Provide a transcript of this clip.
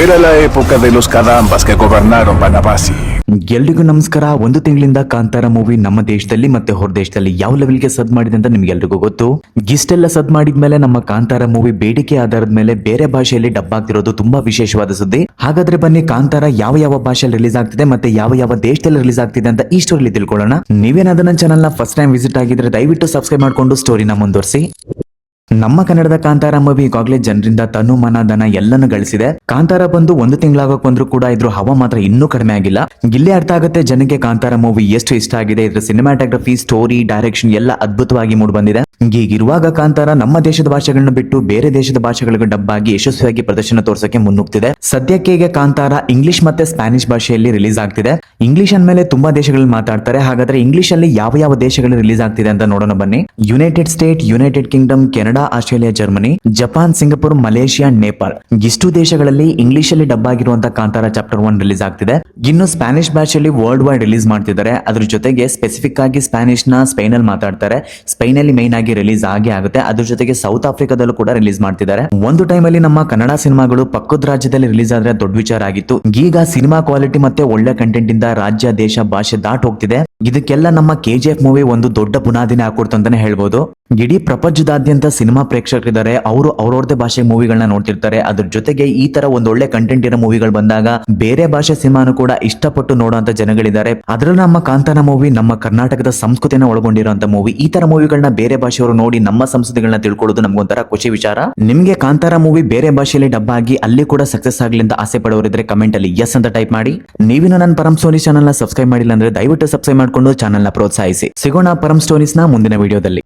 Era la época de los Kadambas que gobernaron Banabasi. ಎಲ್ರಿಗೂ ನಮಸ್ಕಾರ. ಒಂದು ತಿಂಗಳಿಂದ ಕಾಂತಾರ ಮೂವಿ ನಮ್ಮ ದೇಶದಲ್ಲಿ ಮತ್ತೆ ಹೊರ ದೇಶದಲ್ಲಿ ಯಾವ ಲೆವೆಲ್ಗೆ ಸದ್ ಮಾಡಿದೆ ಅಂತ ನಿಮ್ಗೆಲ್ರಿಗೂ ಗೊತ್ತು. ಇಷ್ಟೆಲ್ಲ ಸದ್ ಮಾಡಿದ್ಮೇಲೆ ನಮ್ಮ ಕಾಂತಾರ ಮೂವಿ ಬೇಡಿಕೆ ಆಧಾರದ ಮೇಲೆ ಬೇರೆ ಭಾಷೆಯಲ್ಲಿ ಡಬ್ ಆಗ್ತಿರೋದು ತುಂಬಾ ವಿಶೇಷವಾದ ಸುದ್ದಿ. ಹಾಗಾದ್ರೆ ಬನ್ನಿ ಕಾಂತಾರ ಯಾವ ಯಾವ ಭಾಷೆಯಲ್ಲಿ ರಿಲೀಸ್ ಆಗ್ತಿದೆ ಮತ್ತೆ ಯಾವ ಯಾವ ದೇಶದಲ್ಲಿ ರಿಲೀಸ್ ಆಗ್ತಿದೆ ಅಂತ ಈ ಸ್ಟೋರಿಲಿ ತಿಳ್ಕೊಳ್ಳೋಣ. ನೀವೇನಾದ್ರೂ ನನ್ನ ಚಾನಲ್ನ ಫಸ್ಟ್ ಟೈಮ್ ವಿಸಿಟ್ ಆಗಿದ್ರೆ ದಯವಿಟ್ಟು ಸಬ್ಸ್ಕ್ರೈಬ್ ಮಾಡ್ಕೊಂಡು ಸ್ಟೋರಿನ ಮುಂದುವರಿಸಿ. ನಮ್ಮ ಕನ್ನಡದ ಕಾಂತಾರ ಮೂವಿ ಈಗಾಗಲೇ ಜನರಿಂದ ತನು ಮನ ದನ ಎಲ್ಲನೂ ಗಳಿಸಿದೆ. ಕಾಂತಾರ ಬಂದು ಒಂದು ತಿಂಗಳಾಗಕ್ ಬಂದ್ರು ಕೂಡ ಇದ್ರ ಹವಾ ಮಾತ್ರ ಇನ್ನೂ ಕಡಿಮೆ ಆಗಿಲ್ಲ. ಇಲ್ಲೇ ಅರ್ಥ ಆಗುತ್ತೆ ಜನಕ್ಕೆ ಕಾಂತಾರ ಮೂವಿ ಎಷ್ಟು ಇಷ್ಟ ಆಗಿದೆ, ಇದ್ರ ಸಿನಿಮಾಟೋಗ್ರಫಿ ಸ್ಟೋರಿ ಡೈರೆಕ್ಷನ್ ಎಲ್ಲ ಅದ್ಭುತವಾಗಿ ಮೂಡ್ ಬಂದಿದೆ. ಹೀಗಿರುವಾಗ ಕಾಂತಾರ ನಮ್ಮ ದೇಶದ ಭಾಷೆಗಳನ್ನ ಬಿಟ್ಟು ಬೇರೆ ದೇಶದ ಭಾಷೆಗಳಿಗೆ ಡಬ್ಬಾಗಿ ಯಶಸ್ವಿಯಾಗಿ ಪ್ರದರ್ಶನ ತೋರ್ಸಕ್ಕೆ ಮುನ್ನುಗ್ತಿದೆ. ಸದ್ಯಕ್ಕೆ ಈಗ ಕಾಂತಾರ ಇಂಗ್ಲಿಷ್ ಮತ್ತೆ ಸ್ಪ್ಯಾನಿಷ್ ಭಾಷೆಯಲ್ಲಿ ರಿಲೀಸ್ ಆಗ್ತಿದೆ. ಇಂಗ್ಲಿಷ್ ಅಂದ್ಮೇಲೆ ತುಂಬಾ ದೇಶಗಳಲ್ಲಿ ಮಾತಾಡ್ತಾರೆ. ಹಾಗಾದ್ರೆ ಇಂಗ್ಲಿಷ್ ಅಲ್ಲಿ ಯಾವ ಯಾವ ದೇಶಗಳಲ್ಲಿ ರಿಲೀಸ್ ಆಗ್ತಿದೆ ಅಂತ ನೋಡೋಣ ಬನ್ನಿ. United State, United Kingdom, Canada Australia, Germany, Japan, Singapore, Malaysia, Nepal. ಇಷ್ಟು ದೇಶಗಳಲ್ಲಿ ಇಂಗ್ಲಿಷ್ ಅಲ್ಲಿ ಡಬ್ ಆಗಿರುವಂತಹ ಕಾಂತಾರ ಚಾಪ್ಟರ್ ಒನ್ ರಿಲೀಸ್ ಆಗ್ತಿದೆ. ಇನ್ನು ಸ್ಪ್ಯಾನಿಷ್ ಭಾಷೆಯಲ್ಲಿ ವರ್ಲ್ಡ್ ವೈಡ್ ರಿಲೀಸ್ ಮಾಡ್ತಿದ್ದಾರೆ. ಅದ್ರ ಜೊತೆಗೆ ಸ್ಪೆಸಿಫಿಕ್ ಆಗಿ ಸ್ಪ್ಯಾನಿಶ್ನ ಸ್ಪೈನ್ ಅಲ್ಲಿ ಮಾತಾಡ್ತಾರೆ. ಸ್ಪೈನ್ ಅಲ್ಲಿ ಮೈನ್ ಆಗಿ ರಿಲೀಸ್ ಆಗಿ ಆಗುತ್ತೆ. ಅದ್ರ ಜೊತೆಗೆ ಸೌತ್ ಆಫ್ರಿಕಾದಲ್ಲೂ ಕೂಡ ರಿಲೀಸ್ ಮಾಡ್ತಿದ್ದಾರೆ. ಒಂದು ಟೈಮ್ ಅಲ್ಲಿ ನಮ್ಮ ಕನ್ನಡ ಸಿನಿಮಾಗಳು ಪಕ್ಕದ ರಾಜ್ಯದಲ್ಲಿ ರಿಲೀಸ್ ಆದ್ರೆ ದೊಡ್ಡ ವಿಚಾರ ಆಗಿತ್ತು. ಈಗ ಸಿನಿಮಾ ಕ್ವಾಲಿಟಿ ಮತ್ತೆ ಒಳ್ಳೆ ಕಂಟೆಂಟ್ ಇಂದ ರಾಜ್ಯ, ದೇಶ, ಭಾಷೆ ದಾಟ್ ಹೋಗ್ತಿದೆ. ಇದಕ್ಕೆಲ್ಲ ನಮ್ಮ ಕೆಜಿಎಫ್ ಮೂವಿ ಒಂದು ದೊಡ್ಡ ಬುನಾದಿನ ಹಾಕೊಡ್ತು ಅಂತಾನೆ ಹೇಳ್ಬೋದು. ಇಡೀ ಪ್ರಪಂಚದಾದ್ಯಂತ ಸಿನಿಮಾ ಪ್ರೇಕ್ಷಕರಿದ್ದಾರೆ. ಅವರು ಅವ್ರವ್ರದೇ ಭಾಷೆ ಮೂವಿಗಳನ್ನ ನೋಡ್ತಿರ್ತಾರೆ. ಅದ್ರ ಜೊತೆಗೆ ಈ ತರ ಒಂದ್ ಒಳ್ಳೆ ಕಂಟೆಂಟ್ ಇರೋ ಮೂವಿಗಳು ಬಂದಾಗ ಬೇರೆ ಭಾಷೆ ಸಿನಿಮಾನು ಕೂಡ ಇಷ್ಟಪಟ್ಟು ನೋಡುವಂತ ಜನಗಳಿದ್ದಾರೆ. ಅದ್ರಲ್ಲೂ ನಮ್ಮ ಕಾಂತಾನ ಮೂವಿ, ನಮ್ಮ ಕರ್ನಾಟಕದ ಸಂಸ್ಕೃತಿನ ಒಳಗೊಂಡಿರುವಂತ ಮೂವಿ, ಈ ತರ ಮೂವಿಗಳನ್ನ ಬೇರೆ ಭಾಷೆಯವರು ನೋಡಿ ನಮ್ಮ ಸಂಸ್ಕೃತಿಗಳನ್ನ ತಿಳ್ಕೊಳ್ಳೋದು ನಮ್ಗೊಂಥರ ಖುಷಿ ವಿಚಾರ. ನಿಮ್ಗೆ ಕಾಂತಾರ ಮೂವಿ ಬೇರೆ ಭಾಷೆಯಲ್ಲಿ ಡಬ್ ಆಗಿ ಅಲ್ಲಿ ಕೂಡ ಸಕ್ಸಸ್ ಆಗ್ಲಿ ಅಂತ ಆಸೆ ಪಡೋರಿದ್ರೆ ಕಮೆಂಟ್ ಅಲ್ಲಿ ಎಸ್ ಅಂತ ಟೈಪ್ ಮಾಡಿ. ನೀವಿನ ನನ್ನ ಪರಂ ಸ್ಟೋರಿ ಚಾನಲ್ನ ಸಬ್ಸ್ಕ್ರೈಬ್ ಮಾಡಿಲ್ಲ ಅಂದ್ರೆ ದಯವಿಟ್ಟು ಸಬ್ಸ್ಕ್ರೈಬ್ ಮಾಡ್ಕೊಂಡು ಚಾನಲ್ನ ಪ್ರೋತ್ಸಾಹಿಸಿ. ಸಿಗೋಣ ಪರಂ ಸ್ಟೋರೀಸ್ನ ಮುಂದಿನ ವಿಡಿಯೋದಲ್ಲಿ